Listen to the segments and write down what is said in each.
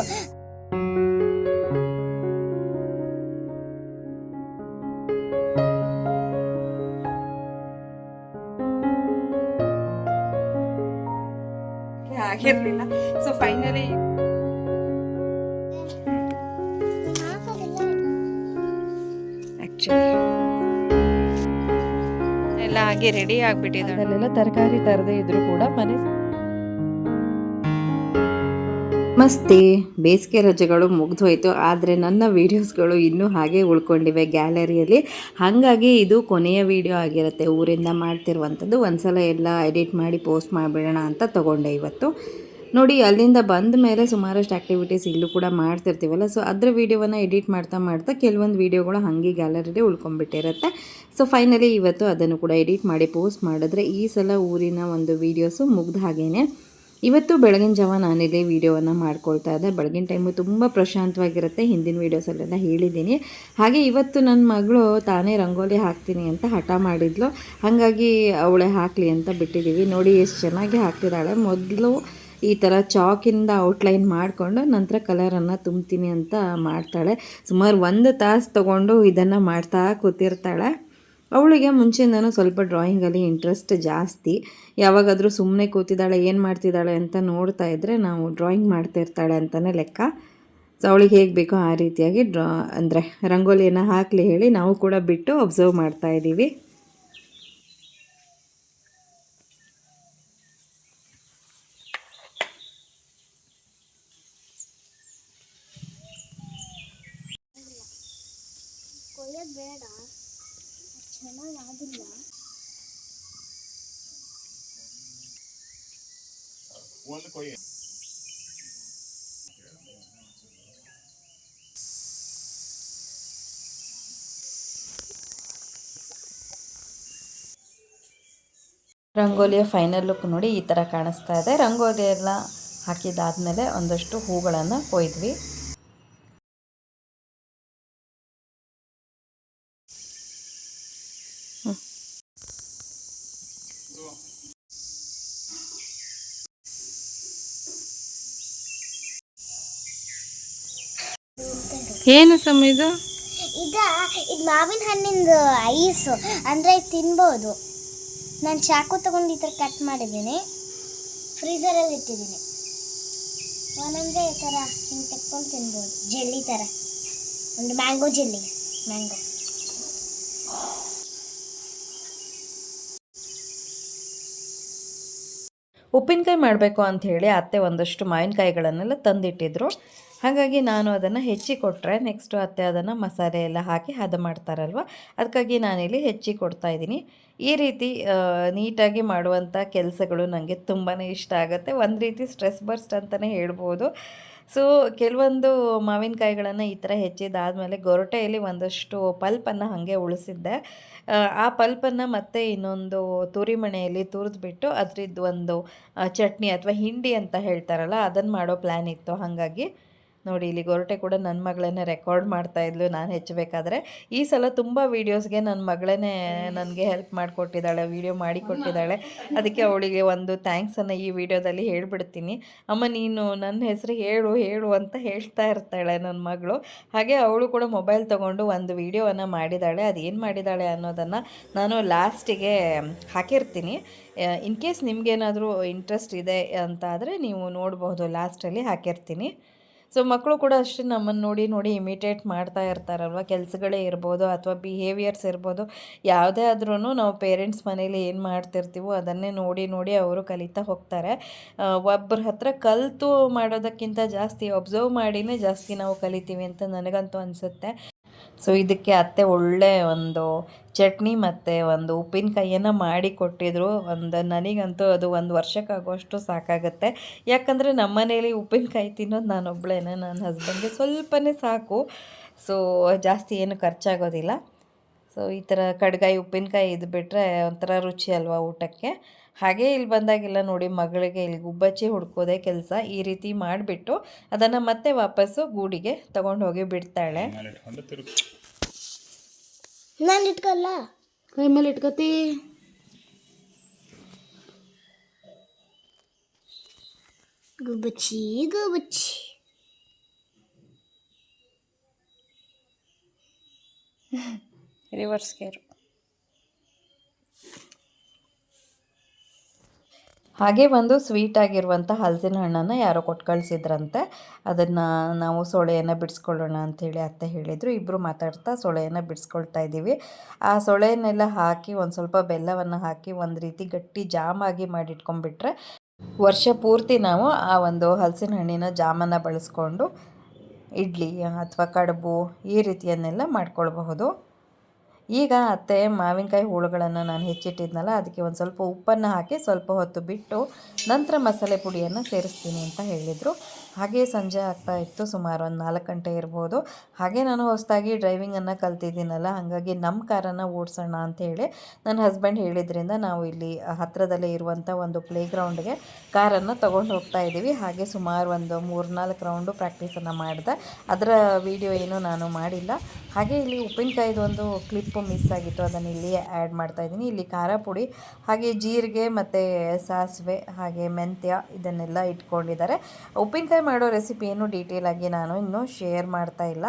Ice ಆಗಿರ್ಲಿಲ್ಲ so finally ಎಲ್ಲ ಹಾಗೆ ready ಆಗ್ಬಿಟ್ಟಿದ್ದಾಳೆ. ಅಲ್ಲೆಲ್ಲ ತರಕಾರಿ ತರದೇ ಇದ್ರು ಕೂಡ ಮನೆ ನಮಸ್ತೆ. ಬೇಸಿಗೆ ರಜೆಗಳು ಮುಗಿದೋಯ್ತು ಆದರೆ ನನ್ನ ವೀಡಿಯೋಸ್ಗಳು ಇನ್ನೂ ಹಾಗೆ ಉಳ್ಕೊಂಡಿವೆ ಗ್ಯಾಲರಿಯಲ್ಲಿ. ಹಾಗಾಗಿ ಇದು ಕೊನೆಯ ವೀಡಿಯೋ ಆಗಿರುತ್ತೆ. ಊರಿಂದ ಮಾಡ್ತಿರುವಂಥದ್ದು ಒಂದ್ಸಲ ಎಲ್ಲ ಎಡಿಟ್ ಮಾಡಿ ಪೋಸ್ಟ್ ಮಾಡಿಬಿಡೋಣ ಅಂತ ತೊಗೊಂಡೆ ಇವತ್ತು. ನೋಡಿ, ಅಲ್ಲಿಂದ ಬಂದ ಮೇಲೆ ಸುಮಾರಷ್ಟು ಆ್ಯಕ್ಟಿವಿಟೀಸ್ ಇಲ್ಲೂ ಕೂಡ ಮಾಡ್ತಿರ್ತೀವಲ್ಲ. ಸೊ ಅದರ ವೀಡಿಯೋವನ್ನು ಎಡಿಟ್ ಮಾಡ್ತಾ ಮಾಡ್ತಾ ಕೆಲವೊಂದು ವೀಡಿಯೋಗಳು ಹಾಗೆ ಗ್ಯಾಲರಿಲಿ ಉಳ್ಕೊಂಡ್ಬಿಟ್ಟಿರುತ್ತೆ. ಸೊ ಫೈನಲಿ ಇವತ್ತು ಅದನ್ನು ಕೂಡ ಎಡಿಟ್ ಮಾಡಿ ಪೋಸ್ಟ್ ಮಾಡಿದ್ರೆ ಈ ಸಲ ಊರಿನ ಒಂದು ವೀಡಿಯೋಸು ಮುಗ್ದ ಹಾಗೇನೆ. ಇವತ್ತು ಬೆಳಗಿನ ಜಾವ ನಾನಿದೆ ವೀಡಿಯೋವನ್ನು ಮಾಡ್ಕೊಳ್ತಾ ಇದ್ದೆ. ಬೆಳಗಿನ ಟೈಮು ತುಂಬ ಪ್ರಶಾಂತವಾಗಿರುತ್ತೆ. ಹಿಂದಿನ ವೀಡಿಯೋಸಲ್ಲೆಲ್ಲ ಹೇಳಿದ್ದೀನಿ. ಹಾಗೆ ಇವತ್ತು ನನ್ನ ಮಗಳು ತಾನೇ ರಂಗೋಲಿ ಹಾಕ್ತೀನಿ ಅಂತ ಹಠ ಮಾಡಿದ್ಲು. ಹಾಗಾಗಿ ಅವಳೆ ಹಾಕಲಿ ಅಂತ ಬಿಟ್ಟಿದ್ದೀವಿ ನೋಡಿ ಎಷ್ಟು ಚೆನ್ನಾಗಿ ಹಾಕ್ತಿದ್ದಾಳೆ. ಮೊದಲು ಈ ಥರ ಚಾಕಿಂದ ಔಟ್ಲೈನ್ ಮಾಡಿಕೊಂಡು ನಂತರ ಕಲರನ್ನು ತುಂಬ್ತೀನಿ ಅಂತ ಮಾಡ್ತಾಳೆ. ಸುಮಾರು ಒಂದು ತಾಸು ತೊಗೊಂಡು ಇದನ್ನು ಮಾಡ್ತಾ ಕೂತಿರ್ತಾಳೆ. ಅವಳಿಗೆ ಮುಂಚೆಯಿಂದನೂ ಸ್ವಲ್ಪ ಡ್ರಾಯಿಂಗಲ್ಲಿ ಇಂಟ್ರೆಸ್ಟ್ ಜಾಸ್ತಿ. ಯಾವಾಗಾದರೂ ಸುಮ್ಮನೆ ಕೂತಿದ್ದಾಳೆ, ಏನು ಮಾಡ್ತಿದ್ದಾಳೆ ಅಂತ ನೋಡ್ತಾ ಇದ್ದರೆ ನಾವು ಡ್ರಾಯಿಂಗ್ ಮಾಡ್ತಿರ್ತಾಳೆ ಅಂತಲೇ ಲೆಕ್ಕ. ಸೊ ಅವಳಿಗೆ ಹೇಗೆ ಬೇಕೋ ಆ ರೀತಿಯಾಗಿ ಡ್ರಾ ಅಂದರೆ ರಂಗೋಲಿಯನ್ನು ಹಾಕಲಿ ಹೇಳಿ ನಾವು ಕೂಡ ಬಿಟ್ಟು ಅಬ್ಸರ್ವ್ ಮಾಡ್ತಾ ಇದ್ದೀವಿ. ಕೊಯ್ಯೋದು ಬೇಡ ಚೆನ್ನಾಗಿ ಆಗಿಲ್ಲ ರಂಗೋಲಿಯ ಫೈನಲ್ ಲುಕ್ ನೋಡಿ ಈ ಥರ ಕಾಣಿಸ್ತಾ ಇದೆ. ರಂಗೋಲಿ ಎಲ್ಲ ಹಾಕಿದಾದ್ಮೇಲೆ ಒಂದಷ್ಟು ಹೂಗಳನ್ನು ಕೊಯ್ದ್ವಿ. ಏನು ಸಮ ಇದು? ಇದ, ಇದು ಮಾವಿನ ಹಣ್ಣಿಂದು ಐಸ್, ಅಂದರೆ ತಿನ್ಬೋದು. ನಾನು ಚಾಕು ತಗೊಂಡು ಈ ಥರ ಕಟ್ ಮಾಡಿದ್ದೀನಿ. ಫ್ರೀಸರಲ್ಲಿ ಇಟ್ಟಿದ್ದೀನಿ. ಒಂದೊಂದೇ ಈ ಥರ ಹಿಂಗೆ ತೆಕ್ಕೊಂಡು ತಿನ್ಬೋದು. ಜೆಲ್ಲಿ ಥರ. ಒಂದು ಮ್ಯಾಂಗೋ ಜೆಲ್ಲಿ ಮ್ಯಾಂಗೋ. ಉಪ್ಪಿನಕಾಯಿ ಮಾಡಬೇಕು ಅಂತ ಹೇಳಿ ಅತ್ತೆ ಒಂದಷ್ಟು ಮಾವಿನಕಾಯಿಗಳನ್ನೆಲ್ಲ ತಂದಿಟ್ಟಿದ್ರು. ಹಾಗಾಗಿ ನಾನು ಅದನ್ನು ಹೆಚ್ಚಿ ಕೊಟ್ಟರೆ ನೆಕ್ಸ್ಟು ಅತ್ತೆ ಅದನ್ನು ಮಸಾಲೆ ಎಲ್ಲ ಹಾಕಿ ಹದ ಮಾಡ್ತಾರಲ್ವ? ಅದಕ್ಕಾಗಿ ನಾನಿಲ್ಲಿ ಹೆಚ್ಚಿ ಕೊಡ್ತಾ ಇದ್ದೀನಿ. ಈ ರೀತಿ ನೀಟಾಗಿ ಮಾಡುವಂಥ ಕೆಲಸಗಳು ನನಗೆ ತುಂಬಾ ಇಷ್ಟ ಆಗುತ್ತೆ. ಒಂದು ರೀತಿ ಸ್ಟ್ರೆಸ್ ಬರ್ಸ್ಟ್ ಅಂತಲೇ ಹೇಳ್ಬೋದು. ಸೊ ಕೆಲವೊಂದು ಮಾವಿನಕಾಯಿಗಳನ್ನು ಈ ಥರ ಹೆಚ್ಚಿದಾದಮೇಲೆ ಗೊರಟೆಯಲ್ಲಿ ಒಂದಷ್ಟು ಪಲ್ಪನ್ನು ಹಾಗೆ ಉಳಿಸಿದ್ದೆ. ಆ, ಪಲ್ಪನ್ನು ಮತ್ತೆ ಇನ್ನೊಂದು ತುರಿಮಣೆಯಲ್ಲಿ ತುರಿದ್ಬಿಟ್ಟು ಅದ್ರದ್ದು ಒಂದು ಚಟ್ನಿ ಅಥವಾ ಹಿಂಡಿ ಅಂತ ಹೇಳ್ತಾರಲ್ಲ ಅದನ್ನು ಮಾಡೋ ಪ್ಲ್ಯಾನ್ ಇತ್ತು. ಹಾಗಾಗಿ ನೋಡಿ ಇಲ್ಲಿ ಗೊರಟೆ ಕೂಡ ನನ್ನ ಮಗಳನ್ನೇ ರೆಕಾರ್ಡ್ ಮಾಡ್ತಾ ಇದ್ಲು. ನಾನು ಹೆಚ್ಚಬೇಕಾದ್ರೆ ಈ ಸಲ ತುಂಬ ವೀಡಿಯೋಸ್ಗೆ ನನ್ನ ಮಗಳೇ ನನಗೆ ಹೆಲ್ಪ್ ಮಾಡಿಕೊಟ್ಟಿದ್ದಾಳೆ ವೀಡಿಯೋ ಮಾಡಿಕೊಟ್ಟಿದ್ದಾಳೆ ಅದಕ್ಕೆ ಅವಳಿಗೆ ಒಂದು ಥ್ಯಾಂಕ್ಸನ್ನು ಈ ವಿಡಿಯೋದಲ್ಲಿ ಹೇಳಿಬಿಡ್ತೀನಿ. ಅಮ್ಮ, ನೀನು ನನ್ನ ಹೆಸರು ಹೇಳು ಹೇಳು ಅಂತ ಹೇಳ್ತಾ ಇರ್ತಾಳೆ ನನ್ನ ಮಗಳು. ಹಾಗೆ ಅವಳು ಕೂಡ ಮೊಬೈಲ್ ತೊಗೊಂಡು ಒಂದು ವೀಡಿಯೋವನ್ನು ಮಾಡಿದ್ದಾಳೆ ಅದೇನು ಮಾಡಿದ್ದಾಳೆ ಅನ್ನೋದನ್ನು ನಾನು ಲಾಸ್ಟಿಗೆ ಹಾಕಿರ್ತೀನಿ. ಇನ್ ಕೇಸ್ ನಿಮಗೇನಾದರೂ ಇಂಟ್ರೆಸ್ಟ್ ಇದೆ ಅಂತ ಆದರೆ ನೀವು ನೋಡ್ಬೋದು ಲಾಸ್ಟಲ್ಲಿ ಹಾಕಿರ್ತೀನಿ. ಸೊ ಮಕ್ಕಳು ಕೂಡ ಅಷ್ಟೇ ನಮ್ಮನ್ನು ನೋಡಿ ನೋಡಿ ಇಮಿಟೇಟ್ ಮಾಡ್ತಾ ಇರ್ತಾರಲ್ವ? ಕೆಲಸಗಳೇ ಇರ್ಬೋದು ಅಥವಾ ಬಿಹೇವಿಯರ್ಸ್ ಇರ್ಬೋದು. ಯಾವುದೇ ಆದ್ರೂ ನಾವು ಪೇರೆಂಟ್ಸ್ ಮನೇಲಿ ಏನು ಮಾಡ್ತಿರ್ತೀವೋ ಅದನ್ನೇ ನೋಡಿ ನೋಡಿ ಅವರು ಕಲಿತಾ ಹೋಗ್ತಾರೆ. ಒಬ್ಬರ ಹತ್ರ ಕಲಿತು ಮಾಡೋದಕ್ಕಿಂತ ಜಾಸ್ತಿ ಒಬ್ಸರ್ವ್ ಮಾಡಿನೇ ಜಾಸ್ತಿ ನಾವು ಕಲಿತೀವಿ ಅಂತ ನನಗಂತೂ ಅನಿಸುತ್ತೆ. ಸೊ ಇದಕ್ಕೆ ಅತ್ತೆ ಒಳ್ಳೆ ಒಂದು ಚಟ್ನಿ ಮತ್ತು ಒಂದು ಉಪ್ಪಿನಕಾಯಿಯನ್ನು ಮಾಡಿ ಕೊಟ್ಟಿದ್ರು. ಒಂದು ನನಗಂತೂ ಅದು ಒಂದು ವರ್ಷಕ್ಕಾಗೋಷ್ಟು ಸಾಕಾಗುತ್ತೆ. ಯಾಕಂದರೆ ನಮ್ಮ ಮನೇಲಿ ಉಪ್ಪಿನಕಾಯಿ ತಿನ್ನೋದು ನಾನೊಬ್ಬಳೇನೆ ನನ್ನ ಹಸ್ಬೆಂಡ್ಗೆ ಸ್ವಲ್ಪನೇ ಸಾಕು. ಸೊ ಜಾಸ್ತಿ ಏನು ಖರ್ಚಾಗೋದಿಲ್ಲ. ಸೊ ಈ ಥರ ಕಡ್ಗಾಯಿ ಉಪ್ಪಿನಕಾಯಿ ಇದು ಬಿಟ್ಟರೆ ಒಂಥರ ರುಚಿ ಅಲ್ವಾ ಊಟಕ್ಕೆ. ಹಾಗೇ ಇಲ್ಲಿ ಬಂದಾಗೆಲ್ಲ ನೋಡಿ ಮಗಳಿಗೆ ಇಲ್ಲಿ ಗುಬ್ಬಚ್ಚಿ ಹುಡ್ಕೋದೆ ಕೆಲಸ ಈ ರೀತಿ ಮಾಡಿಬಿಟ್ಟು ಅದನ್ನು ಮತ್ತೆ ವಾಪಸ್ಸು ಗೂಡಿಗೆ ತಗೊಂಡು ಹೋಗಿ ಬಿಡ್ತಾಳೆ. ನಾನು ಇಟ್ಕಲ್ಲ? ಕೈ ಮೇಲೆ ಗುಬ್ಬಚ್ಚಿ ಗುಬ್ಬಚ್ಚಿ. ರಿವರ್ಸ್ ಕೇರು ಹಾಗೆ ಒಂದು ಸ್ವೀಟ್ ಆಗಿರುವಂಥ ಹಲಸಿನ ಹಣ್ಣನ್ನು ಯಾರೋ ಕೊಟ್ಟು ಕಳಿಸಿದ್ರಂತೆ ಅದನ್ನು ನಾವು ಸೊಳೆಯನ್ನು ಬಿಡಿಸ್ಕೊಳ್ಳೋಣ ಅಂಥೇಳಿ ಅತ್ತೆ ಹೇಳಿದರು. ಇಬ್ಬರು ಮಾತಾಡ್ತಾ ಸೊಳೆಯನ್ನು ಬಿಡಿಸ್ಕೊಳ್ತಾ ಇದ್ದೀವಿ. ಆ ಸೊಳೆಯನ್ನೆಲ್ಲ ಹಾಕಿ ಒಂದು ಸ್ವಲ್ಪ ಬೆಲ್ಲವನ್ನು ಹಾಕಿ ಒಂದು ರೀತಿ ಗಟ್ಟಿ ಜಾಮ್ ಆಗಿ ಮಾಡಿಟ್ಕೊಂಡ್ಬಿಟ್ರೆ ವರ್ಷ ಪೂರ್ತಿ ನಾವು ಆ ಒಂದು ಹಲಸಿನ ಹಣ್ಣಿನ ಜಾಮನ್ನು ಬಳಸ್ಕೊಂಡು, ಇಡ್ಲಿ ಅಥವಾ ಕಡುಬು ಈ ರೀತಿಯನ್ನೆಲ್ಲ ಮಾಡ್ಕೊಳ್ಬಹುದು. ಈಗ ಅತ್ತೆ ಮಾವಿನಕಾಯಿ ಹೋಳುಗಳನ್ನು ನಾನು ಹೆಚ್ಚಿಟ್ಟಿದ್ನಲ್ಲ, ಅದಕ್ಕೆ ಒಂದು ಸ್ವಲ್ಪ ಉಪ್ಪನ್ನು ಹಾಕಿ ಸ್ವಲ್ಪ ಹೊತ್ತು ಬಿಟ್ಟು ನಂತರ ಮಸಾಲೆ ಪುಡಿಯನ್ನು ಸೇರಿಸ್ತೀನಿ ಅಂತ ಹೇಳಿದರು. ಹಾಗೆ ಸಂಜೆ ಆಗ್ತಾ ಇತ್ತು, ಸುಮಾರು ಒಂದು ನಾಲ್ಕು ಗಂಟೆ ಇರ್ಬೋದು. ಹಾಗೆ ನಾನು ಹೊಸದಾಗಿ ಡ್ರೈವಿಂಗನ್ನು ಕಲ್ತಿದ್ದೀನಲ್ಲ, ಹಾಗಾಗಿ ನಮ್ಮ ಕಾರನ್ನು ಓಡಿಸೋಣ ಅಂಥೇಳಿ ನನ್ನ ಹಸ್ಬೆಂಡ್ ಹೇಳಿದ್ರಿಂದ ನಾವು ಇಲ್ಲಿ ಹತ್ತಿರದಲ್ಲೇ ಇರುವಂಥ ಒಂದು ಪ್ಲೇ ಗ್ರೌಂಡ್ಗೆ ಕಾರನ್ನು ತೊಗೊಂಡು ಹೋಗ್ತಾ ಇದ್ದೀವಿ. ಹಾಗೆ ಸುಮಾರು ಒಂದು ಮೂರು ನಾಲ್ಕು ರೌಂಡು ಪ್ರಾಕ್ಟೀಸನ್ನು ಮಾಡಿದೆ. ಅದರ ವಿಡಿಯೋ ಏನೂ ನಾನು ಮಾಡಿಲ್ಲ. ಹಾಗೆ ಇಲ್ಲಿ ಉಪ್ಪಿನಕಾಯ್ದು ಒಂದು ಕ್ಲಿಪ್ಪು ಮಿಸ್ ಆಗಿತ್ತು, ಅದನ್ನು ಇಲ್ಲಿ ಆ್ಯಡ್ ಮಾಡ್ತಾ ಇದ್ದೀನಿ. ಇಲ್ಲಿ ಖಾರ ಪುಡಿ, ಹಾಗೆ ಜೀರಿಗೆ ಮತ್ತು ಸಾಸಿವೆ, ಹಾಗೆ ಮೆಂತ್ಯ ಇದನ್ನೆಲ್ಲ ಇಟ್ಕೊಂಡಿದ್ದಾರೆ. ಉಪ್ಪಿನಕಾಯಿ ಮಾಡೋ ರೆಸಿಪಿ ಏನು ಡೀಟೇಲ್ ಆಗಿ ನಾನು ಇನ್ನೂ ಶೇರ್ ಮಾಡ್ತಾ ಇಲ್ಲ.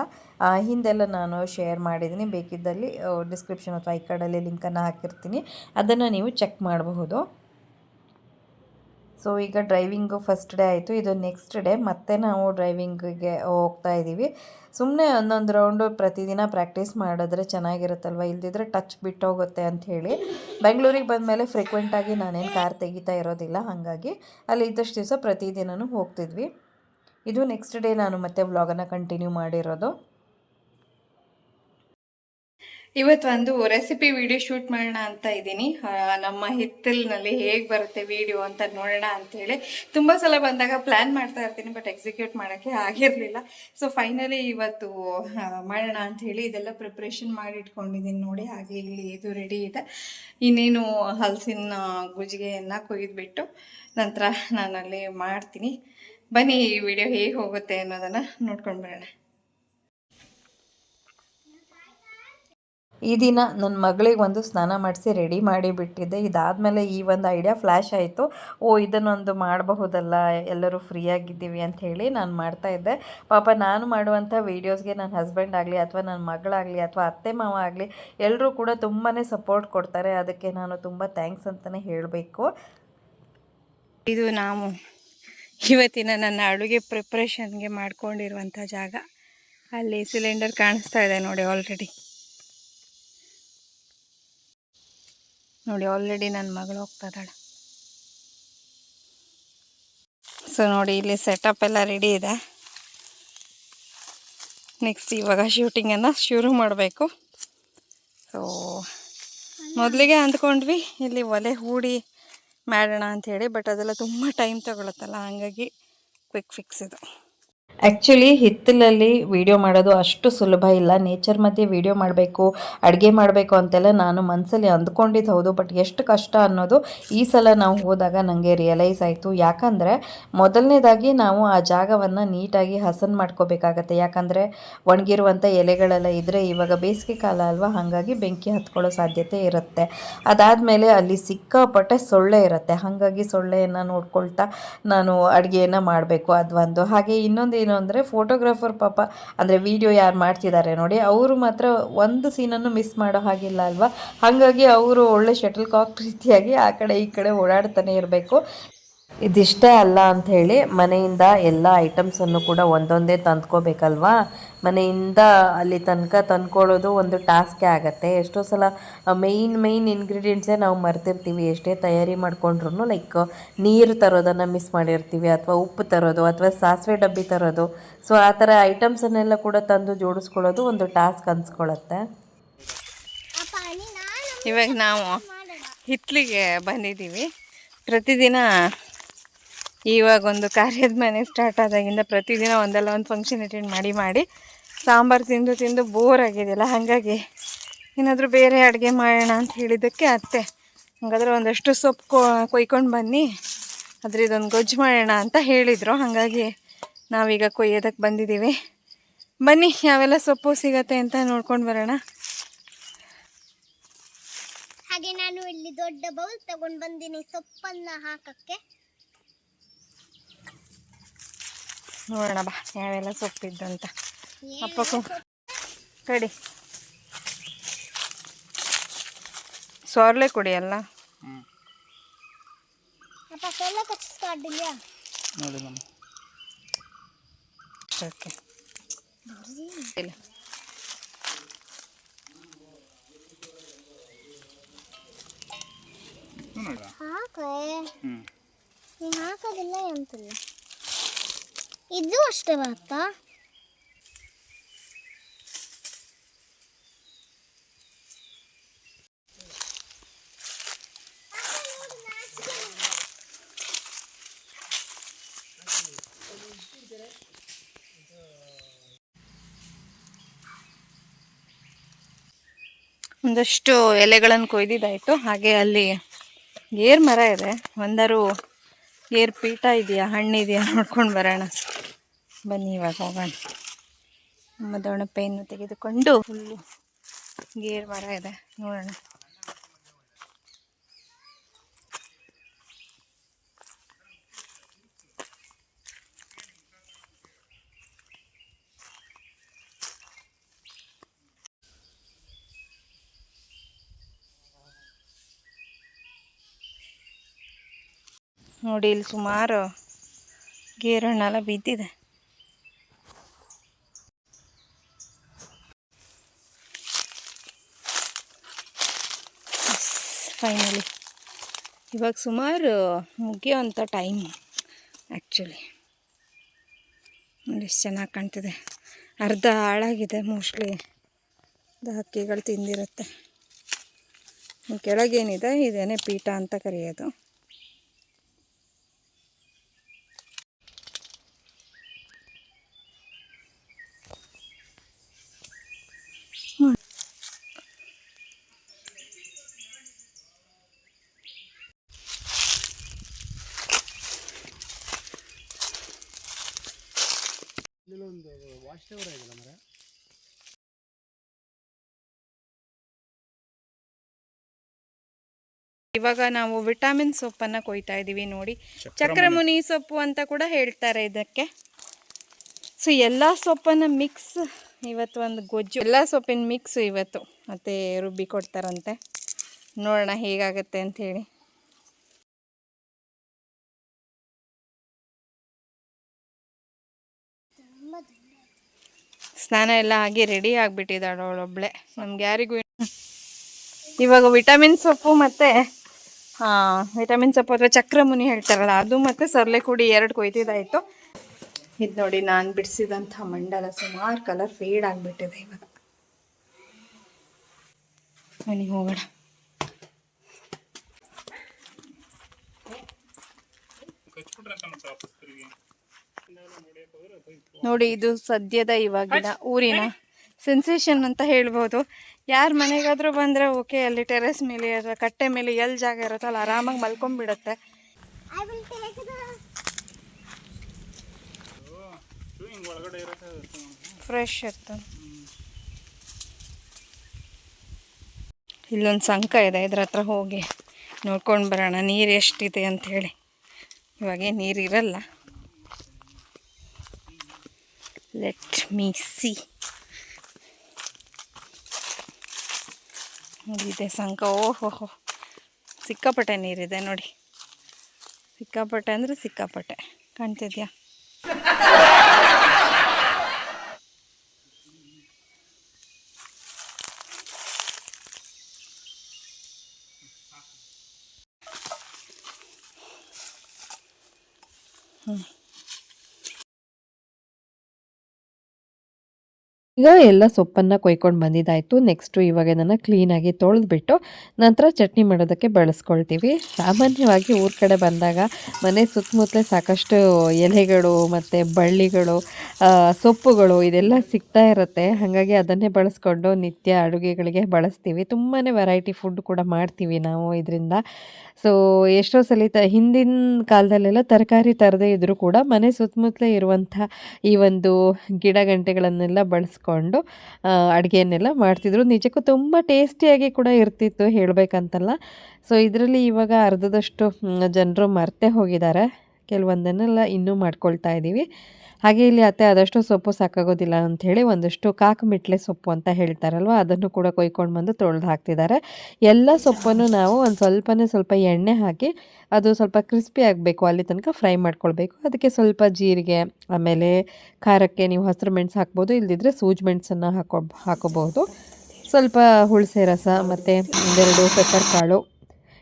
ಹಿಂದೆಲ್ಲ ನಾನು ಶೇರ್ ಮಾಡಿದ್ದೀನಿ. ಬೇಕಿದ್ದಲ್ಲಿ ಡಿಸ್ಕ್ರಿಪ್ಷನ್ ಅಥವಾ ಈ ಕಡೆಯಲ್ಲಿ ಲಿಂಕನ್ನು ಹಾಕಿರ್ತೀನಿ. ಅದನ್ನು ನೀವು ಚೆಕ್ ಮಾಡಬಹುದು. ಸೊ ಈಗ ಡ್ರೈವಿಂಗು ಫಸ್ಟ್ ಡೇ ಆಯಿತು. ಇದು ನೆಕ್ಸ್ಟ್ ಡೇ ಮತ್ತೆ ನಾವು ಡ್ರೈವಿಂಗಿಗೆ ಹೋಗ್ತಾ ಇದ್ದೀವಿ ಸುಮ್ಮನೆ ಒಂದೊಂದು ರೌಂಡು ಪ್ರತಿದಿನ ಪ್ರಾಕ್ಟೀಸ್ ಮಾಡಿದ್ರೆ ಚೆನ್ನಾಗಿರುತ್ತಲ್ವ? ಇಲ್ದಿದ್ರೆ ಟಚ್ ಬಿಟ್ಟೋಗುತ್ತೆ ಹೇಳಿ. ಬೆಂಗಳೂರಿಗೆ ಬಂದಮೇಲೆ ಫ್ರೀಕ್ವೆಂಟಾಗಿ ನಾನೇನು ಕಾರ್ ತೆಗಿತಾ ಇರೋದಿಲ್ಲ. ಹಾಗಾಗಿ ಅಲ್ಲಿ ಇದ್ದಷ್ಟು ದಿವಸ ಪ್ರತಿದಿನವೂ ಹೋಗ್ತಿದ್ವಿ. ಇದು ನೆಕ್ಸ್ಟ್ ಡೇ ನಾನು ಮತ್ತೆ ವ್ಲಾಗನ್ನು ಕಂಟಿನ್ಯೂ ಮಾಡಿರೋದು. ಇವತ್ತು ಒಂದು ರೆಸಿಪಿ ವಿಡಿಯೋ ಶೂಟ್ ಮಾಡೋಣ ಅಂತ ಇದ್ದೀನಿ. ನಮ್ಮ ಹಿತ್ತಲಿನಲ್ಲಿ ಹೇಗೆ ಬರುತ್ತೆ ವಿಡಿಯೋ ಅಂತ ನೋಡೋಣ ಅಂತೇಳಿ ತುಂಬ ಸಲ ಬಂದಾಗ ಪ್ಲ್ಯಾನ್ ಮಾಡ್ತಾ ಇರ್ತೀನಿ ಬಟ್ ಎಕ್ಸಿಕ್ಯೂಟ್ ಮಾಡೋಕ್ಕೆ ಆಗಿರಲಿಲ್ಲ. ಸೊ ಫೈನಲಿ ಇವತ್ತು ಮಾಡೋಣ ಅಂಥೇಳಿ ಇದೆಲ್ಲ ಪ್ರಿಪ್ರೇಷನ್ ಮಾಡಿ ಇಟ್ಕೊಂಡಿದ್ದೀನಿ ನೋಡಿ, ಹಾಗೆ ಇಲ್ಲಿ ಇದು ರೆಡಿ ಇದೆ. ಇನ್ನೇನು ಹಲಸಿನ ಗುಜಿಗೆಯನ್ನು ಕೊಯ್ದುಬಿಟ್ಟು ನಂತರ ನಾನಲ್ಲಿ ಮಾಡ್ತೀನಿ. ಬನ್ನಿ ಈ ವಿಡಿಯೋ ಹೇಗೆ ಹೋಗುತ್ತೆ ಅನ್ನೋದನ್ನು ನೋಡ್ಕೊಂಡು ಬರೋಣ. ಈ ದಿನ ನನ್ನ ಮಗಳಿಗೆ ಒಂದು ಸ್ನಾನ ಮಾಡಿಸಿ ರೆಡಿ ಮಾಡಿ ಬಿಟ್ಟಿದ್ದೆ. ಇದಾದಮೇಲೆ ಈ ಒಂದು ಐಡಿಯಾ ಫ್ಲ್ಯಾಶ್ ಆಯಿತು. ಓ ಇದನ್ನೊಂದು ಮಾಡಬಹುದಲ್ಲ ಎಲ್ಲರೂ ಫ್ರೀಯಾಗಿದ್ದೀವಿ ಅಂತ ಹೇಳಿ ನಾನು ಮಾಡ್ತಾ ಇದ್ದೆ. ಪಾಪ ನಾನು ಮಾಡುವಂಥ ವೀಡಿಯೋಸ್ಗೆ ನನ್ನ ಹಸ್ಬೆಂಡ್ ಆಗಲಿ ಅಥವಾ ನನ್ನ ಮಗಳಾಗಲಿ ಅಥವಾ ಅತ್ತೆ ಮಾವ ಆಗಲಿ ಎಲ್ಲರೂ ಕೂಡ ತುಂಬಾ ಸಪೋರ್ಟ್ ಕೊಡ್ತಾರೆ. ಅದಕ್ಕೆ ನಾನು ತುಂಬ ಥ್ಯಾಂಕ್ಸ್ ಅಂತಲೇ ಹೇಳಬೇಕು. ಇದು ನಾವು. ಇವತ್ತಿನ ನನ್ನ ಅಡುಗೆ ಪ್ರಿಪ್ರೇಷನ್ಗೆ ಮಾಡ್ಕೊಂಡಿರುವಂಥ ಜಾಗ. ಅಲ್ಲಿ ಸಿಲಿಂಡರ್ ಕಾಣಿಸ್ತಾ ಇದೆ ನೋಡಿ ಆಲ್ರೆಡಿ ನೋಡಿ ಆಲ್ರೆಡಿ ನನ್ನ ಮಗಳು ಹೋಗ್ತಾ ಇದ್ದಾಳೆ. ಸೊ ನೋಡಿ ಇಲ್ಲಿ ಸೆಟಪ್ ಎಲ್ಲ ರೆಡಿ ಇದೆ. ನೆಕ್ಸ್ಟ್ ಇವಾಗ ಶೂಟಿಂಗನ್ನು ಶುರು ಮಾಡಬೇಕು. ಸೊ ಮೊದಲಿಗೆ ಅಂದ್ಕೊಂಡ್ವಿ, ಇಲ್ಲಿ ಒಲೆ ಹೂಡಿ ಮಾಡೋಣ ಅಂಥೇಳಿ ಬಟ್ ಅದೆಲ್ಲ ತುಂಬ ಟೈಮ್ ತಗೊಳುತ್ತಲ್ಲ ಹಾಗಾಗಿ ಕ್ವಿಕ್ ಫಿಕ್ಸ್ ಇದು. ಆ್ಯಕ್ಚುಲಿ ಹಿತ್ತಲಲ್ಲಿ ವೀಡಿಯೋ ಮಾಡೋದು ಅಷ್ಟು ಸುಲಭ ಇಲ್ಲ. ನೇಚರ್ ಮಧ್ಯೆ ವಿಡಿಯೋ ಮಾಡಬೇಕು, ಅಡುಗೆ ಮಾಡಬೇಕು ಅಂತೆಲ್ಲ ನಾನು ಮನಸ್ಸಲ್ಲಿ ಅಂದ್ಕೊಂಡಿದ್ದು ಹೌದು. ಬಟ್ ಎಷ್ಟು ಕಷ್ಟ ಅನ್ನೋದು ಈ ಸಲ ನಾವು ಹೋದಾಗ ನನಗೆ ರಿಯಲೈಸ್ ಆಯಿತು. ಯಾಕಂದರೆ ಮೊದಲನೇದಾಗಿ ನಾವು ಆ ಜಾಗವನ್ನು ನೀಟಾಗಿ ಹಸನ್ ಮಾಡ್ಕೋಬೇಕಾಗತ್ತೆ. ಯಾಕಂದರೆ ಒಣಗಿರುವಂಥ ಎಲೆಗಳೆಲ್ಲ ಇದ್ದರೆ ಇವಾಗ ಬೇಸಿಗೆ ಕಾಲ ಅಲ್ವಾ? ಹಾಗಾಗಿ ಬೆಂಕಿ ಹತ್ಕೊಳ್ಳೋ ಸಾಧ್ಯತೆ ಇರುತ್ತೆ. ಅದಾದಮೇಲೆ ಅಲ್ಲಿ ಸಿಕ್ಕಾಪಟ್ಟೆ ಸೊಳ್ಳೆ ಇರುತ್ತೆ. ಹಾಗಾಗಿ ಸೊಳ್ಳೆಯನ್ನು ನೋಡ್ಕೊಳ್ತಾ ನಾನು ಅಡುಗೆಯನ್ನು ಮಾಡಬೇಕು ಅದು ಒಂದು ಹಾಗೆ ಇನ್ನೊಂದು ಏನು ಅಂದರೆ ಫೋಟೋಗ್ರಾಫರ್ ಪಾಪ, ಅಂದರೆ ವಿಡಿಯೋ ಯಾರು ಮಾಡ್ತಿದ್ದಾರೆ ನೋಡಿ, ಅವರು ಮಾತ್ರ ಒಂದು ಸೀನನ್ನು ಮಿಸ್ ಮಾಡೋ ಹಾಗಿಲ್ಲ ಅಲ್ವಾ? ಹಾಗಾಗಿ ಅವರು ಒಳ್ಳೆ ಶಟಲ್ ಕಾಕ್ ರೀತಿಯಾಗಿ ಆ ಕಡೆ ಈ ಕಡೆ ಓಡಾಡ್ತಾನೆ ಇರಬೇಕು. ಇದಿಷ್ಟೇ ಅಲ್ಲ ಅಂಥೇಳಿ ಮನೆಯಿಂದ ಎಲ್ಲ ಐಟಮ್ಸನ್ನು ಕೂಡ ಒಂದೊಂದೇ ತಂದ್ಕೋಬೇಕಲ್ವಾ? ಮನೆಯಿಂದ ಅಲ್ಲಿ ತನಕ ತಂದ್ಕೊಳ್ಳೋದು ಒಂದು ಟಾಸ್ಕೇ ಆಗುತ್ತೆ. ಎಷ್ಟೋ ಸಲ ಮೇಯ್ನ್ ಮೇಯ್ನ್ ಇಂಗ್ರೀಡಿಯೆಂಟ್ಸೇ ನಾವು ಮರ್ತಿರ್ತೀವಿ ಎಷ್ಟೇ ತಯಾರಿ ಮಾಡ್ಕೊಂಡ್ರು ಲೈಕ್ ನೀರು ತರೋದನ್ನು ಮಿಸ್ ಮಾಡಿರ್ತೀವಿ ಅಥವಾ ಉಪ್ಪು ತರೋದು ಅಥವಾ ಸಾಸಿವೆ ಡಬ್ಬಿ ತರೋದು. ಸೊ ಆ ಥರ ಐಟಮ್ಸನ್ನೆಲ್ಲ ಕೂಡ ತಂದು ಜೋಡಿಸ್ಕೊಳ್ಳೋದು ಒಂದು ಟಾಸ್ಕ್ ಅನ್ಸ್ಕೊಳ್ಳುತ್ತೆ. ಇವಾಗ ನಾವು ಹಿತ್ಲಿಗೆ ಬಂದಿದ್ದೀವಿ. ಪ್ರತಿದಿನ ಇವಾಗ ಒಂದು ಕಾರ್ಯದ ಮನೆ ಸ್ಟಾರ್ಟ್ ಆದಾಗಿಂದ ಪ್ರತಿದಿನ ಒಂದಲ್ಲ ಒಂದು ಫಂಕ್ಷನ್ ಅಟೆಂಡ್ ಮಾಡಿ ಮಾಡಿ ಸಾಂಬಾರು ತಿಂದು ತಿಂದು ಬೋರ್ ಆಗಿದೆಯಲ್ಲ, ಹಾಗಾಗಿ ಏನಾದರೂ ಬೇರೆ ಅಡುಗೆ ಮಾಡೋಣ ಅಂತ ಹೇಳಿದ್ದಕ್ಕೆ ಅತ್ತೆ. ಹಾಗಾದ್ರೆ ಒಂದಷ್ಟು ಸೊಪ್ಪು ಕೊಯ್ಕೊಂಡು ಬನ್ನಿ ಆದರೆ ಇದೊಂದು ಗೊಜ್ಜು ಮಾಡೋಣ ಅಂತ ಹೇಳಿದರು. ಹಾಗಾಗಿ ನಾವೀಗ ಕೊಯ್ಯೋದಕ್ಕೆ ಬಂದಿದ್ದೀವಿ. ಬನ್ನಿ, ಯಾವೆಲ್ಲ ಸೊಪ್ಪು ಸಿಗತ್ತೆ ಅಂತ ನೋಡ್ಕೊಂಡು ಬರೋಣ. ಹಾಗೆ ನಾನು ಇಲ್ಲಿ ದೊಡ್ಡ ಬೌಲ್ ತಗೊಂಡು ಬಂದಿನಿ ಸೊಪ್ಪನ್ನು ಹಾಕಕ್ಕೆ. ನೋಡೋಣ ಬಾ ಯಾವೆಲ್ಲ ಸೊಪ್ಪಿದ್ದು ಅಂತ ಅಪ್ಪಕ್ಕೂ ಕಡಿ. ಸೊರ್ಲೆ ಕುಡಿಯಲ್ಲ ಅಲ್ಲ ಓಕೆ. ಇಲ್ಲ. ಹಾಕೇ ಹ್ಞೂ ನೀ ಹಾಕೋದಿಲ್ಲ ಎಂತಿಲ್ಲ? ಇದು ಅಷ್ಟೇ ಬರುತ್ತಾ ಒಂದಷ್ಟು ಎಲೆಗಳನ್ನು ಕೊಯ್ದಿದ್ದಾಯಿತು. ಹಾಗೆ ಅಲ್ಲಿ ಗೇರ್ ಮರ ಇದೆ. ಒಂದಾರು ಗೇರ್ ಪೀಠ ಇದೆಯಾ, ಹಣ್ಣಿದೆಯಾ ನೋಡ್ಕೊಂಡು ಬರೋಣ. ಬನ್ನಿ ಇವಾಗ ಹೋಗೋಣ. ನಮ್ಮ ದೊಣಪೆಯನ್ನು ತೆಗೆದುಕೊಂಡು ಫುಲ್ಲು ಗೇರ್ ಮರ ಇದೆ, ನೋಡೋಣ. ನೋಡಿ, ಇಲ್ಲಿ ಸುಮಾರು ಗೇರಣ್ಣೆಲ್ಲ ಬಿದ್ದಿದೆ. ಫೈನಲಿ ಇವಾಗ ಸುಮಾರು ಮುಗಿಯೋಂಥ ಟೈಮ್ ಆ್ಯಕ್ಚುಲಿ ನೋಡಿ ಎಷ್ಟು ಚೆನ್ನಾಗಿ ಕಾಣ್ತಿದೆ. ಅರ್ಧ ಹಾಳಾಗಿದೆ ಮೋಸ್ಟ್ಲಿ ಹಕ್ಕಿಗಳು ತಿಂದಿರುತ್ತೆ. ಕೆಳಗೇನಿದೆ, ಇದೇನೆ ಪೀಠ ಅಂತ ಕರೆಯೋದು ಇಲ್ಲೊಂದು ವಾಶ್ ಟವರ್ ಇದೆಯಲ್ಲ ಮರ ಇವಾಗ ನಾವು ವಿಟಮಿನ್ ಸೊಪ್ಪನ್ನ ಕೊಯ್ತಾ ಇದ್ದೀವಿ ನೋಡಿ. ಚಕ್ರಮುನಿ. ಸೊಪ್ಪು ಅಂತ ಕೂಡ ಹೇಳ್ತಾರೆ ಇದಕ್ಕೆ. ಸೊ ಎಲ್ಲ ಸೊಪ್ಪನ್ನ ಮಿಕ್ಸ್ ಇವತ್ತು ಒಂದು ಗೊಜ್ಜು ಎಲ್ಲ ಸೊಪ್ಪಿನ ಮಿಕ್ಸ್ ಇವತ್ತು ಮತ್ತೆ ರುಬ್ಬಿ ಕೊಡ್ತಾರಂತೆ. ನೋಡೋಣ ಹೇಗಾಗತ್ತೆ ಅಂತ ಹೇಳಿ. ಸ್ನಾನ ಎಲ್ಲ ಆಗಿ ರೆಡಿ ಆಗಿಬಿಟ್ಟಿದ್ದಾಳೆ ಅವಳೊಬ್ಳೆ. ನಮ್ಗೆ ಯಾರಿಗೂ ಇವಾಗ ವಿಟಮಿನ್ ಸೊಪ್ಪು ಮತ್ತು ವಿಟಮಿನ್ ಸೊಪ್ಪು ಅಥವಾ ಚಕ್ರಮುನಿ ಹೇಳ್ತಾರಲ್ಲ, ಅದು ಮತ್ತು ಸರ್ಲೆ ಕುಡಿ ಎರಡು ಕೊಯ್ತಿದ್ದಾಯಿತು ಇದು ನೋಡಿ ನಾನು ಬಿಡಿಸಿದಂಥ ಮಂಡಲ ಸುಮಾರು ಕಲರ್ ಫೇಡ್ ಆಗಿಬಿಟ್ಟಿದೆ ಇವಾಗ. ಬನ್ನಿ, ಹೋಗೋಣ. ನೋಡಿ, ಇದು ಸದ್ಯದ ಇವಾಗಿನ ಊರಿನ ಸೆನ್ಸೇಷನ್ ಅಂತ ಹೇಳ್ಬೋದು. ಯಾರ ಮನೆಗಾದರೂ ಬಂದರೆ ಓಕೆ ಅಲ್ಲಿ ಟೆರೆಸ್ ಮೇಲೆ ಅಥವಾ ಕಟ್ಟೆ ಮೇಲೆ ಎಲ್ಲಿ ಜಾಗ ಇರುತ್ತಲ್ಲ ಆರಾಮಾಗಿ ಮಲ್ಕೊಂಡ್ಬಿಡುತ್ತೆ ಫ್ರೆಶ್ ಇರ್ತದೆ ಇಲ್ಲೊಂದು ಸಂಕ ಇದೆ, ಇದ್ರ ಹತ್ರ ಹೋಗಿ ನೋಡ್ಕೊಂಡು ಬರೋಣ. ನೀರು ಎಷ್ಟಿದೆ ಅಂತ ಹೇಳಿ. ಇವಾಗೇ ನೀರು ಇರಲ್ಲ. ಲೆಟ್ ಮೀ ಸಿ ಇದೆ ಸಂಕ. ಓಹೋ ಸಿಕ್ಕಾಪಟ್ಟೆ ನೀರಿದೆ ನೋಡಿ. ಸಿಕ್ಕಾಪಟ್ಟೆ ಅಂದರೆ ಸಿಕ್ಕಾಪಟ್ಟೆ. ಕಾಣ್ತಿದ್ಯಾ? ಈಗ ಎಲ್ಲ ಸೊಪ್ಪನ್ನು ಕೊಯ್ಕೊಂಡು ಬಂದಿದ್ದಾಯಿತು. ನೆಕ್ಸ್ಟು ಇವಾಗ ಇದನ್ನು ಕ್ಲೀನಾಗಿ ತೊಳೆದ್ಬಿಟ್ಟು ನಂತರ ಚಟ್ನಿ ಮಾಡೋದಕ್ಕೆ ಬಳಸ್ಕೊಳ್ತೀವಿ. ಸಾಮಾನ್ಯವಾಗಿ ಊರ ಕಡೆ ಬಂದಾಗ ಮನೆ ಸುತ್ತಮುತ್ತಲೇ ಸಾಕಷ್ಟು ಎಲೆಗಳು ಮತ್ತು ಬಳ್ಳಿಗಳು ಸೊಪ್ಪುಗಳು ಇದೆಲ್ಲ ಸಿಗ್ತಾ ಇರುತ್ತೆ. ಹಾಗಾಗಿ ಅದನ್ನೇ ಬಳಸ್ಕೊಂಡು ನಿತ್ಯ ಅಡುಗೆಗಳಿಗೆ ಬಳಸ್ತೀವಿ. ತುಂಬಾ ವೆರೈಟಿ ಫುಡ್ ಕೂಡ ಮಾಡ್ತೀವಿ ನಾವು ಇದರಿಂದ. ಸೊ ಎಷ್ಟೋ ಸಲ ಹಿಂದಿನ ಕಾಲದಲ್ಲೆಲ್ಲ ತರಕಾರಿ ತರದೇ ಇದ್ದರೂ ಕೂಡ ಮನೆ ಸುತ್ತಮುತ್ತಲೇ ಇರುವಂಥ ಈ ಒಂದು ಗಿಡ ಗಂಟೆಗಳನ್ನೆಲ್ಲ ಬಳಸ್ಕೊಂಡು ಅಡುಗೆಯನ್ನೆಲ್ಲ ಮಾಡ್ತಿದ್ರು. ನಿಜಕ್ಕೂ ತುಂಬ ಟೇಸ್ಟಿಯಾಗಿ ಕೂಡ ಇರ್ತಿತ್ತು ಹೇಳಬೇಕಂತಲ್ಲ. ಸೊ ಇದರಲ್ಲಿ ಇವಾಗ ಅರ್ಧದಷ್ಟು ಜನರು ಮರ್ತೇ ಹೋಗಿದ್ದಾರೆ. ಕೆಲವೊಂದನ್ನೆಲ್ಲ ಇನ್ನೂ ಮಾಡ್ಕೊಳ್ತಾ ಇದ್ದೀವಿ. ಹಾಗೆ ಇಲ್ಲಿ ಅತ್ತೆ ಆದಷ್ಟು ಸೊಪ್ಪು ಸಾಕಾಗೋದಿಲ್ಲ ಹೇಳಿ ಒಂದಷ್ಟು ಕಾಕಮಿಟ್ಲೆ ಸೊಪ್ಪು ಅಂತ ಹೇಳ್ತಾರಲ್ವ, ಅದನ್ನು ಕೂಡ ಕೊಯ್ಕೊಂಡು ಬಂದು ತೊಳೆದು ಹಾಕ್ತಿದ್ದಾರೆ. ಎಲ್ಲ ಸೊಪ್ಪನ್ನು ನಾವು ಒಂದು ಸ್ವಲ್ಪನೇ ಸ್ವಲ್ಪ ಎಣ್ಣೆ ಹಾಕಿ ಅದು ಸ್ವಲ್ಪ ಕ್ರಿಸ್ಪಿ ಆಗಬೇಕು, ಅಲ್ಲಿ ತನಕ ಫ್ರೈ ಮಾಡ್ಕೊಳ್ಬೇಕು. ಅದಕ್ಕೆ ಸ್ವಲ್ಪ ಜೀರಿಗೆ, ಆಮೇಲೆ ಖಾರಕ್ಕೆ ನೀವು ಹಸಿರು ಮೆಣಸು ಹಾಕ್ಬೋದು ಇಲ್ಲದಿದ್ದರೆ ಸೂಜಿ ಮೆಣಸನ್ನು ಹಾಕೋ, ಹಾಕೋಬಹುದು. ಸ್ವಲ್ಪ ಹುಳಸೆ ರಸ ಮತ್ತು ಒಂದೆರಡು ಪೆಪ್ಪರ್ ಕಾಳು.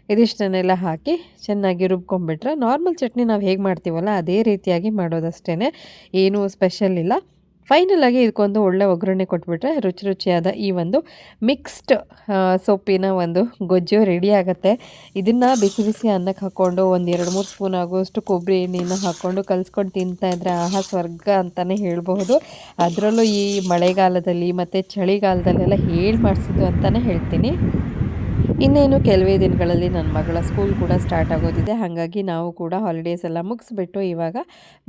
ಇದಿಷ್ಟನ್ನೆಲ್ಲ ಹಾಕಿ ಚೆನ್ನಾಗಿ ರುಬ್ಕೊಂಡ್ಬಿಟ್ರೆ ನಾರ್ಮಲ್ ಚಟ್ನಿ ನಾವು ಹೇಗೆ ಮಾಡ್ತೀವಲ್ಲ, ಅದೇ ರೀತಿಯಾಗಿ ಮಾಡೋದಷ್ಟೇ ಏನೂ ಸ್ಪೆಷಲ್ ಇಲ್ಲ. ಫೈನಲಾಗಿ ಇದಕ್ಕೊಂದು ಒಳ್ಳೆ ಒಗ್ಗರಣೆ ಕೊಟ್ಬಿಟ್ರೆ ರುಚಿ ರುಚಿಯಾದ ಈ ಒಂದು ಮಿಕ್ಸ್ಡ್ ಸೊಪ್ಪಿನ ಒಂದು ಗೊಜ್ಜು ರೆಡಿ ಆಗುತ್ತೆ. ಇದನ್ನು ಬಿಸಿ ಬಿಸಿ ಅನ್ನಕ್ಕೆ ಹಾಕ್ಕೊಂಡು ಒಂದು ಎರಡು ಮೂರು ಸ್ಪೂನ್ ಆಗುವಷ್ಟು ಕೊಬ್ಬರಿ ಎಣ್ಣೆನ ಹಾಕ್ಕೊಂಡು ಕಲಿಸ್ಕೊಂಡು ತಿಂತಾ ಇದ್ರೆ ಆಹಾ ಸ್ವರ್ಗ ಅಂತಲೇ ಹೇಳಬಹುದು. ಅದರಲ್ಲೂ ಈ ಮಳೆಗಾಲದಲ್ಲಿ ಮತ್ತು ಚಳಿಗಾಲದಲ್ಲೆಲ್ಲ ಹೇಳಿ ಮಾಡಿಸಿದ್ದು ಅಂತಲೇ ಹೇಳ್ತೀನಿ. ಇನ್ನೇನು ಕೆಲವೇ ದಿನಗಳಲ್ಲಿ ನನ್ನ ಮಗಳ ಸ್ಕೂಲ್ ಕೂಡ ಸ್ಟಾರ್ಟ್ ಆಗೋದಿದೆ. ಹಾಗಾಗಿ ನಾವು ಕೂಡ ಹಾಲಿಡೇಸ್ ಎಲ್ಲ ಮುಗಿಸ್ಬಿಟ್ಟು ಇವಾಗ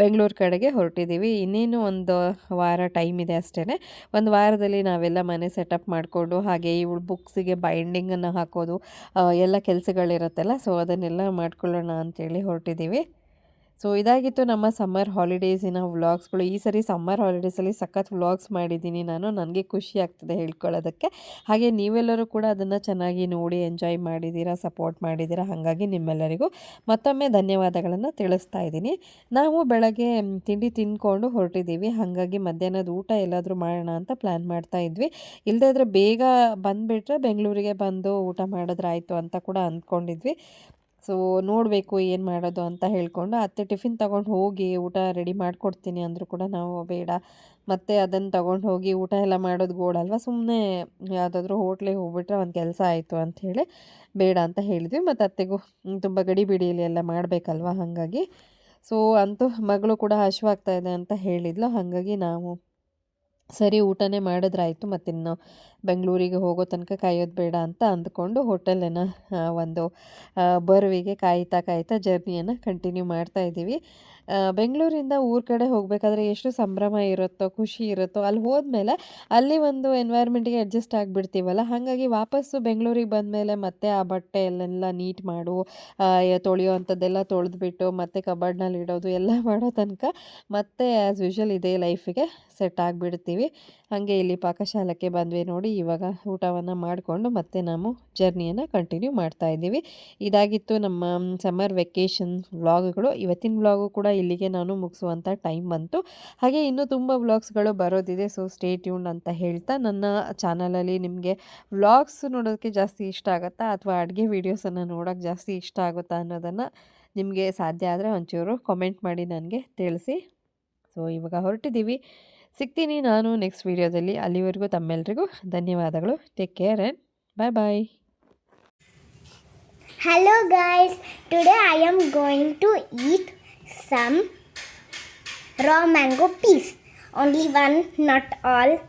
ಬೆಂಗಳೂರು ಕಡೆಗೆ ಹೊರಟಿದ್ದೀವಿ. ಇನ್ನೇನು ಒಂದು ವಾರ ಟೈಮ್ ಇದೆ ಅಷ್ಟೇ ಒಂದು ವಾರದಲ್ಲಿ ನಾವೆಲ್ಲ ಮನೆ ಸೆಟಪ್ ಮಾಡಿಕೊಂಡು ಹಾಗೆ ಇವಳು ಬುಕ್ಸಿಗೆ ಬೈಂಡಿಂಗನ್ನು ಹಾಕೋದು ಎಲ್ಲ ಕೆಲಸಗಳಿರುತ್ತಲ್ಲ ಸೊ ಅದನ್ನೆಲ್ಲ ಮಾಡ್ಕೊಳ್ಳೋಣ ಅಂತೇಳಿ ಹೊರಟಿದ್ದೀವಿ. ಸೊ ಇದಾಗಿತ್ತು ನಮ್ಮ ಸಮ್ಮರ್ ಹಾಲಿಡೇಸಿನ ವ್ಲಾಗ್ಸ್ಗಳು ಈ ಸರಿ ಸಮ್ಮರ್ ಹಾಲಿಡೇಸಲ್ಲಿ ಸಖತ್ ವ್ಲಾಗ್ಸ್ ಮಾಡಿದ್ದೀನಿ ನಾನು. ನನಗೆ ಖುಷಿ ಆಗ್ತದೆ ಹೇಳ್ಕೊಳ್ಳೋದಕ್ಕೆ. ಹಾಗೆ ನೀವೆಲ್ಲರೂ ಕೂಡ ಅದನ್ನು ಚೆನ್ನಾಗಿ ನೋಡಿ ಎಂಜಾಯ್ ಮಾಡಿದ್ದೀರಾ ಸಪೋರ್ಟ್ ಮಾಡಿದ್ದೀರಾ ಹಾಗಾಗಿ ನಿಮ್ಮೆಲ್ಲರಿಗೂ ಮತ್ತೊಮ್ಮೆ ಧನ್ಯವಾದಗಳನ್ನು ತಿಳಿಸ್ತಾ ಇದ್ದೀನಿ. ನಾವು ಬೆಳಗ್ಗೆ ತಿಂಡಿ ತಿಂದ್ಕೊಂಡು ಹೊರಟಿದ್ದೀವಿ. ಹಾಗಾಗಿ ಮಧ್ಯಾಹ್ನದ ಊಟ ಎಲ್ಲಾದರೂ ಮಾಡೋಣ ಅಂತ ಪ್ಲ್ಯಾನ್ ಮಾಡ್ತಾ ಇದ್ವಿ. ಇಲ್ಲದೇ ಇದ್ರೆ ಬೇಗ ಬಂದುಬಿಟ್ರೆ ಬೆಂಗಳೂರಿಗೆ ಬಂದು ಊಟ ಮಾಡಿದ್ರಾಯಿತು ಅಂತ ಕೂಡ ಅಂದ್ಕೊಂಡಿದ್ವಿ. ಸೊ, ನೋಡಬೇಕು ಏನು ಮಾಡೋದು ಅಂತ ಹೇಳ್ಕೊಂಡು ಅತ್ತೆ ಟಿಫಿನ್ ತಗೊಂಡು ಹೋಗಿ ಊಟ ರೆಡಿ ಮಾಡಿಕೊಡ್ತೀನಿ ಅಂದರೂ ಕೂಡ ನಾವು ಬೇಡ. ಮತ್ತೆ ಅದನ್ನು ತಗೊಂಡು ಹೋಗಿ ಊಟ ಎಲ್ಲ ಮಾಡೋದು ಗೋಡಲ್ವ ಸುಮ್ಮನೆ ಯಾವುದಾದ್ರೂ ಹೋಟ್ಲಿಗೆ ಹೋಗ್ಬಿಟ್ರೆ ಒಂದು ಕೆಲಸ ಆಯಿತು ಅಂಥೇಳಿ ಬೇಡ ಅಂತ ಹೇಳಿದ್ವಿ. ಮತ್ತು ಅತ್ತೆಗೂ ತುಂಬ ಗಡಿಬಿಡಿಯಲ್ಲಿ ಎಲ್ಲ ಮಾಡಬೇಕಲ್ವ ಹಾಗಾಗಿ. ಸೊ, ಅಂತೂ ಮಗಳು ಕೂಡ ಹಶ್ವಾಗ್ತಾ ಇದೆ ಅಂತ ಹೇಳಿದ್ಲು. ಹಾಗಾಗಿ ನಾವು ಸರಿ ಊಟನೇ ಮಾಡಿದ್ರಾಯಿತು ಮತ್ತಿನ್ನು ಬೆಂಗಳೂರಿಗೆ ಹೋಗೋ ತನಕ ಕಾಯೋದು ಬೇಡ ಅಂತ ಅಂದ್ಕೊಂಡು ಹೋಟೆಲನ್ನು ಒಂದು ಬರುವಿಗೆ ಕಾಯ್ತಾ ಕಾಯ್ತಾ ಜರ್ನಿಯನ್ನು ಕಂಟಿನ್ಯೂ ಮಾಡ್ತಾ ಇದ್ದೀವಿ. ಬೆಂಗಳೂರಿಂದ ಊರ ಕಡೆ ಹೋಗಬೇಕಾದ್ರೆ ಎಷ್ಟು ಸಂಭ್ರಮ ಇರುತ್ತೋ, ಖುಷಿ ಇರುತ್ತೋ ಅಲ್ಲಿ ಹೋದ್ಮೇಲೆ ಅಲ್ಲಿ ಒಂದು ಎನ್ವೈರ್ಮೆಂಟಿಗೆ ಅಡ್ಜಸ್ಟ್ ಆಗಿಬಿಡ್ತೀವಲ್ಲ? ಹಾಗಾಗಿ ವಾಪಸ್ಸು ಬೆಂಗಳೂರಿಗೆ ಬಂದಮೇಲೆ ಮತ್ತೆ ಆ ಬಟ್ಟೆ ಎಲ್ಲೆಲ್ಲ ನೀಟ್ ಮಾಡು ತೊಳೆಯೋ ಅಂಥದ್ದೆಲ್ಲ ತೊಳೆದ್ಬಿಟ್ಟು ಮತ್ತೆ ಕಬಾರ್ಡ್ನಲ್ಲಿ ಇಡೋದು ಎಲ್ಲ ಮಾಡೋ ತನಕ ಮತ್ತೆ ಆ್ಯಸ್ ಯೂಶಲ್ ಇದೇ ಲೈಫಿಗೆ ಸೆಟ್ ಆಗಿಬಿಡ್ತೀವಿ. ಹಾಗೆ ಇಲ್ಲಿ ಪಾಕಶಾಲಕ್ಕೆ ಬಂದ್ವಿ ನೋಡಿ, ಇವಾಗ ಊಟವನ್ನು ಮಾಡಿಕೊಂಡು ಮತ್ತೆ ನಾವು ಜರ್ನಿಯನ್ನು ಕಂಟಿನ್ಯೂ ಮಾಡ್ತಾ ಇದ್ದೀವಿ. ಇದಾಗಿತ್ತು ನಮ್ಮ ಸಮ್ಮರ್ ವೆಕೇಷನ್ ವ್ಲಾಗ್ಗಳು ಇವತ್ತಿನ ವ್ಲಾಗು ಕೂಡ ಇಲ್ಲಿಗೆ ನಾನು ಮುಗಿಸುವಂಥ ಟೈಮ್ ಬಂತು. ಹಾಗೆ ಇನ್ನೂ ತುಂಬ ವ್ಲಾಗ್ಸ್ಗಳು ಬರೋದಿದೆ ಸೊ ಸ್ಟೇ ಟ್ಯೂನ್ ಅಂತ ಹೇಳ್ತಾ ನನ್ನ ಚಾನಲಲ್ಲಿ ನಿಮಗೆ ವ್ಲಾಗ್ಸ್ ನೋಡೋದಕ್ಕೆ ಜಾಸ್ತಿ ಇಷ್ಟ ಆಗುತ್ತಾ ಅಥವಾ ಅಡುಗೆ ವೀಡಿಯೋಸನ್ನು ನೋಡೋಕ್ಕೆ ಜಾಸ್ತಿ ಇಷ್ಟ ಆಗುತ್ತಾ ಅನ್ನೋದನ್ನು ನಿಮಗೆ ಸಾಧ್ಯ ಆದರೆ ಒಂಚೂರು ಕಾಮೆಂಟ್ ಮಾಡಿ ನನಗೆ ತಿಳಿಸಿ. ಸೊ ಇವಾಗ ಹೊರಟಿದ್ದೀವಿ. ಸಿಗ್ತೀನಿ ನಾನು ನೆಕ್ಸ್ಟ್ ವೀಡಿಯೋದಲ್ಲಿ ಅಲ್ಲಿವರೆಗೂ ತಮ್ಮೆಲ್ಲರಿಗೂ ಧನ್ಯವಾದಗಳು. Take care and bye bye Hello guys, today I am going to eat some raw mango piece. Only one, not all,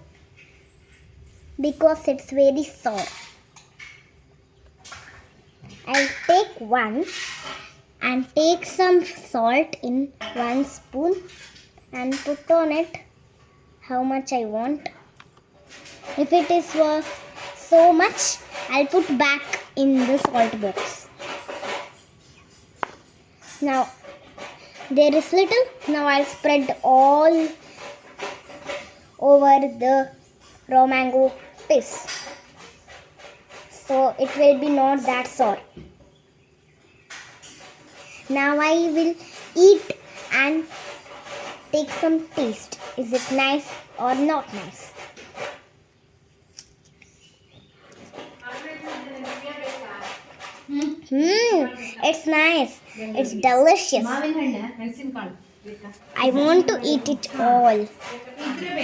because it's very sour. I'll take one and take some salt in one spoon and put on it how much I want. If it is was so much, I'll put back in the salt box. Now there is little. Now I'll spread all over the raw mango piece. So it will be not that sour. Now I will eat and take some taste. Is it nice or not nice? Mmm, it's nice. It's delicious. I want to eat it all.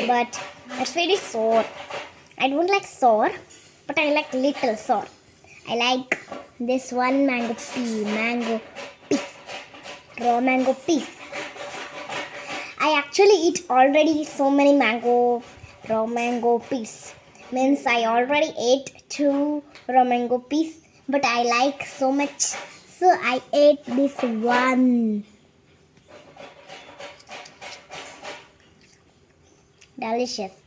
But it's very sour. I don't like sour, but I like little sour. I like this one mango pea. Mango pea. Raw mango pea. I actually eat already so many mango, raw mango peas. Means I already ate two raw mango peas but I like so much, so I ate this one. Delicious.